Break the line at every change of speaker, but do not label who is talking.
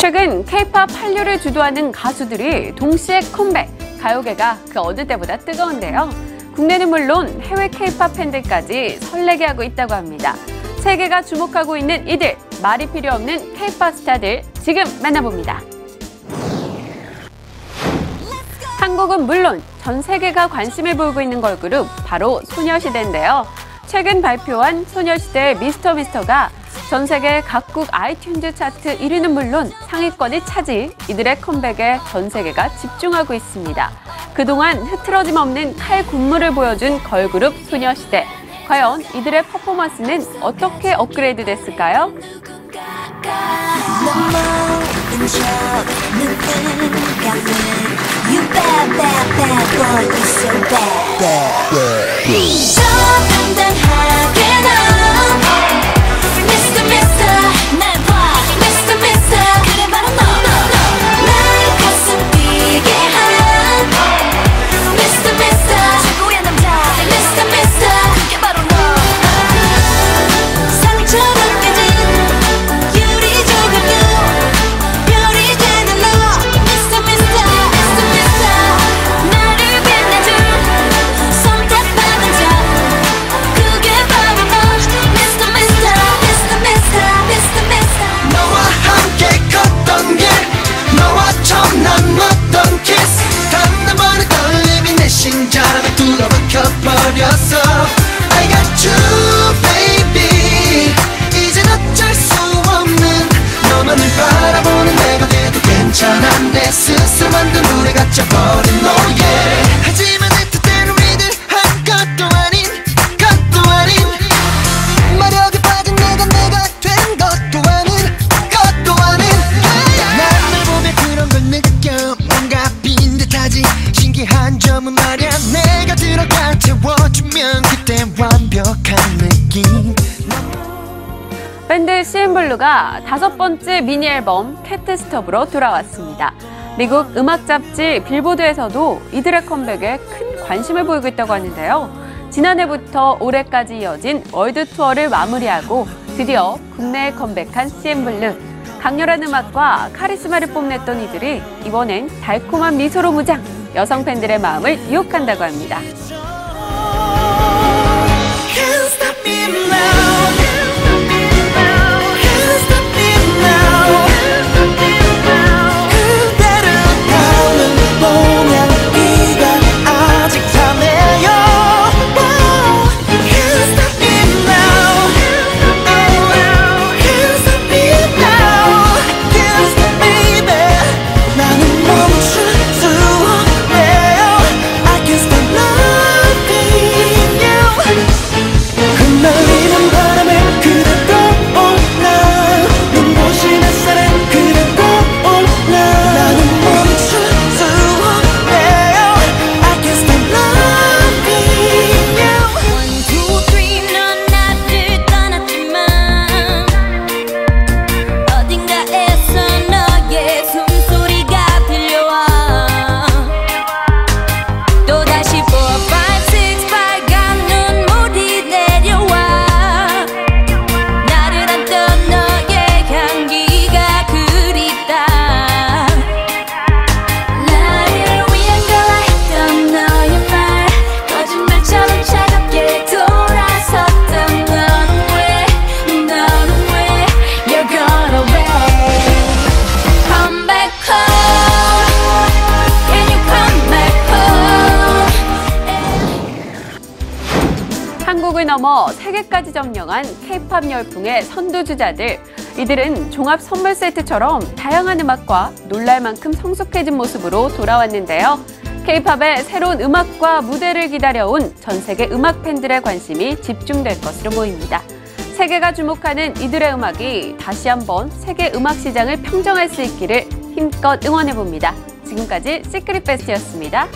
최근 K-팝 한류를 주도하는 가수들이 동시에 컴백, 가요계가 그 어느 때보다 뜨거운데요. 국내는 물론 해외 K-팝 팬들까지 설레게 하고 있다고 합니다. 세계가 주목하고 있는 이들, 말이 필요 없는 K-팝 스타들 지금 만나봅니다. 한국은 물론 전 세계가 관심을 보이고 있는 걸그룹 바로 소녀시대인데요. 최근 발표한 소녀시대 미스터 미스터가 전 세계 각국 아이튠즈 차트 1위는 물론 상위권을 차지 이들의 컴백에 전 세계가 집중하고 있습니다. 그동안 흐트러짐 없는 칼 군무를 보여준 걸그룹 소녀시대. 과연 이들의 퍼포먼스는 어떻게 업그레이드 됐을까요?
뚫어
밴드 CN블루가 다섯 번째 미니 앨범 캐트스톱으로 돌아왔습니다. 미국 음악 잡지 빌보드에서도 이들의 컴백에 큰 관심을 보이고 있다고 하는데요. 지난해부터 올해까지 이어진 월드 투어를 마무리하고 드디어 국내에 컴백한 CN블루. 강렬한 음악과 카리스마를 뽐냈던 이들이 이번엔 달콤한 미소로 무장, 여성 팬들의 마음을 유혹한다고 합니다.
him love.
한국을 넘어 세계까지 점령한 K-팝 열풍의 선두주자들. 이들은 종합 선물 세트처럼 다양한 음악과 놀랄 만큼 성숙해진 모습으로 돌아왔는데요. K-팝의 새로운 음악과 무대를 기다려온 전 세계 음악 팬들의 관심이 집중될 것으로 보입니다. 세계가 주목하는 이들의 음악이 다시 한번 세계 음악 시장을 평정할 수 있기를 힘껏 응원해 봅니다. 지금까지 시크릿 베스트였습니다.